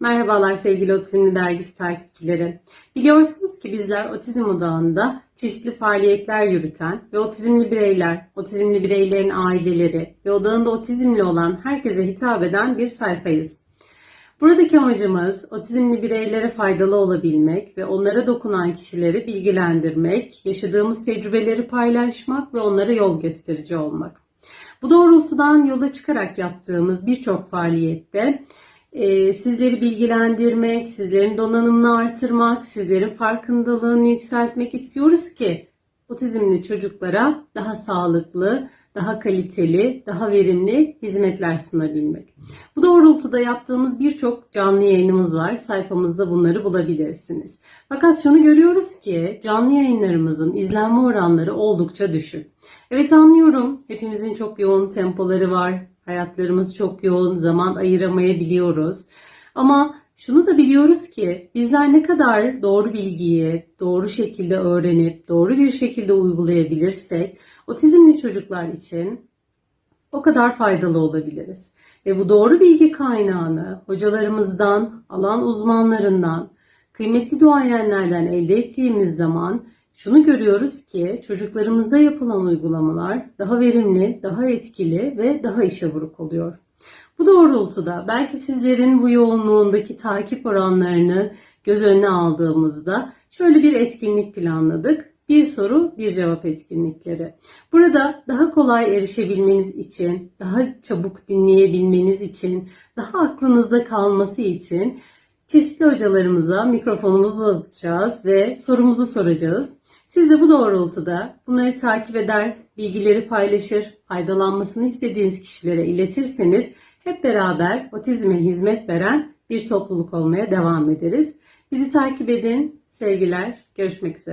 Merhabalar sevgili Otizmli Dergisi takipçileri. Biliyorsunuz ki bizler Otizm Odağı'nda çeşitli faaliyetler yürüten ve otizmli bireyler, otizmli bireylerin aileleri ve odağında otizmli olan herkese hitap eden bir sayfayız. Buradaki amacımız otizmli bireylere faydalı olabilmek ve onlara dokunan kişileri bilgilendirmek, yaşadığımız tecrübeleri paylaşmak ve onlara yol gösterici olmak. Bu doğrultudan yola çıkarak yaptığımız birçok faaliyette e, sizleri bilgilendirmek, sizlerin donanımını artırmak, sizlerin farkındalığını yükseltmek istiyoruz ki otizmli çocuklara daha sağlıklı, daha kaliteli, daha verimli hizmetler sunabilmek. Bu doğrultuda yaptığımız birçok canlı yayınımız var. Sayfamızda bunları bulabilirsiniz. Fakat şunu görüyoruz ki canlı yayınlarımızın izlenme oranları oldukça düşük. Evet anlıyorum. Hepimizin çok yoğun tempoları var. Hayatlarımız çok yoğun. Zaman ayıramayabiliyoruz. Ama şunu da biliyoruz ki bizler ne kadar doğru bilgiyi doğru şekilde öğrenip doğru bir şekilde uygulayabilirsek otizmli çocuklar için o kadar faydalı olabiliriz. Ve bu doğru bilgi kaynağını hocalarımızdan, alan uzmanlarından, kıymetli duayenlerden elde ettiğimiz zaman şunu görüyoruz ki çocuklarımızda yapılan uygulamalar daha verimli, daha etkili ve daha işe vuruk oluyor. Bu doğrultuda belki sizlerin bu yoğunluğundaki takip oranlarını göz önüne aldığımızda şöyle bir etkinlik planladık. Bir soru, bir cevap etkinlikleri. Burada daha kolay erişebilmeniz için, daha çabuk dinleyebilmeniz için, daha aklınızda kalması için çeşitli hocalarımıza mikrofonumuzu uzatacağız ve sorumuzu soracağız. Siz de bu doğrultuda bunları takip eder, bilgileri paylaşır, faydalanmasını istediğiniz kişilere iletirseniz hep beraber otizme hizmet veren bir topluluk olmaya devam ederiz. Bizi takip edin. Sevgiler. Görüşmek üzere.